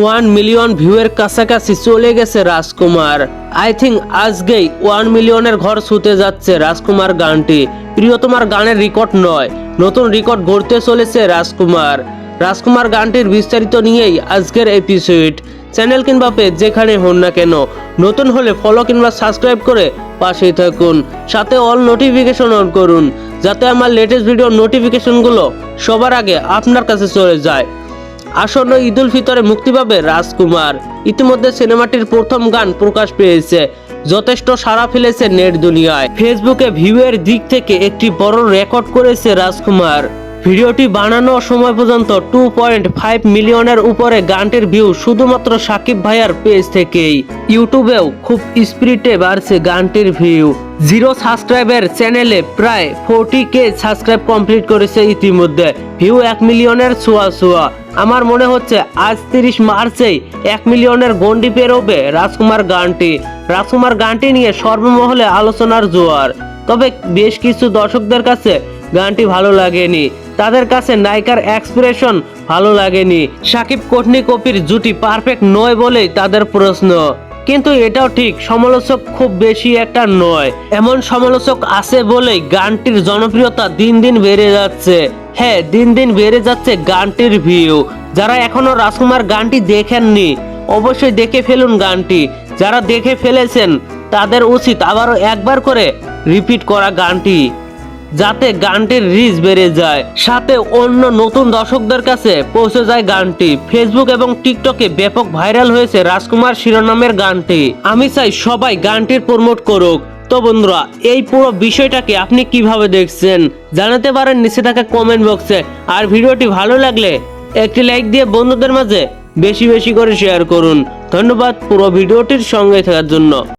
One million ভিউয়ের কাছাকাছি চলে গেছে রাজকুমার। আই থিঙ্ক আজকেই ওয়ান মিলিয়নের ঘর ছুতে যাচ্ছে রাজকুমার গানটি। প্রিয় তোমার গানের রেকর্ড নয়, নতুন রেকর্ড গড়তে চলেছে রাজকুমার। রাজকুমার গানটির বিস্তারিত নিয়েই আজকের এপিসোড চ্যানেল কিংবা পেজ যেখানে হন না কেন, নতুন হলে ফলো কিংবা সাবস্ক্রাইব করে পাশেই থাকুন। সাথে অল নোটিফিকেশন অন করুন, যাতে আমার লেটেস্ট ভিডিওর নোটিফিকেশনগুলো সবার আগে আপনার কাছে চলে যায়। আসন্ন ঈদ উল ফিতরে মুক্তি পাবে রাজকুমার। ইতিমধ্যে সিনেমাটির প্রথম গান প্রকাশ পেয়েছে। যথেষ্ট সাড়া ফেলেছে নেট দুনিয়ায়। ফেসবুকে ভিউয়ের দিক থেকে একটি বড় রেকর্ড করেছে রাজকুমার। ভিডিওটি বানানোর সময় পর্যন্ত টু পয়েন্ট ফাইভ মিলিয়নের উপরে গানটির ভিউ শুধুমাত্র সাকিব ভাইয়ার পেজ থেকেই। ইউটিউবেও খুব স্পিরিটে বাড়ছে গানটির ভিউ। জিরো সাবস্ক্রাইবের চ্যানেলে প্রায় ফোরটি কে সাবস্ক্রাইব কমপ্লিট করেছে ইতিমধ্যে। ভিউ এক মিলিয়নের ছোঁয়া ছোঁয়া। আমার মনে হচ্ছে আজ তিরিশ মার্চেই এক মিলিয়নের গন্ডি পেরোবে রাজকুমার গানটি। রাজকুমার গানটি নিয়ে সর্বমহলে আলোচনার জোয়ার। তবে বেশ কিছু দর্শকদের কাছে গানটি ভালো লাগেনি। তাদের কাছে নায়িকার এক্সপ্রেশন ভালো লাগেনি। সাকিব, কোটনি, কপির জুটি পারফেক্ট নয় বলেই তাদের প্রশ্ন। কিন্তু এটাও ঠিক, সমালোচক খুব বেশি একটা নয়। এমন সমালোচক আছে বলেই গানটির জনপ্রিয়তা দিন দিন বেড়ে যাচ্ছে। হ্যাঁ দিন দিন বেড়ে যাচ্ছে গানটির ভিউ যারা এখনও রাজকুমার গানটি দেখেননি, অবশ্যই দেখে ফেলুন গানটি। যারা দেখে ফেলেছেন, তাদের উচিত আবারও একবার করে রিপিট করা গানটি। যাতে গানটির রিচ বেড়ে যায়। সাথে অন্য নতুন দর্শকদের কাছে পৌঁছে যায় গানটি। ফেসবুক এবং টিকটকে ব্যাপক ভাইরাল হয়েছে রাজকুমার শিরোনামের গানটি। আমি চাই সবাই গানটির প্রমোট করুক। তো বন্ধুরা, এই পুরো বিষয়টাকে আপনি কীভাবে দেখছেন জানাতে পারেন নিচে থাকা কমেন্ট বক্সে আর ভিডিওটি ভালো লাগলে একটি লাইক দিয়ে বন্ধুদের মাঝে বেশি বেশি করে শেয়ার করুন। ধন্যবাদ পুরো ভিডিওটির সঙ্গে থাকার জন্য।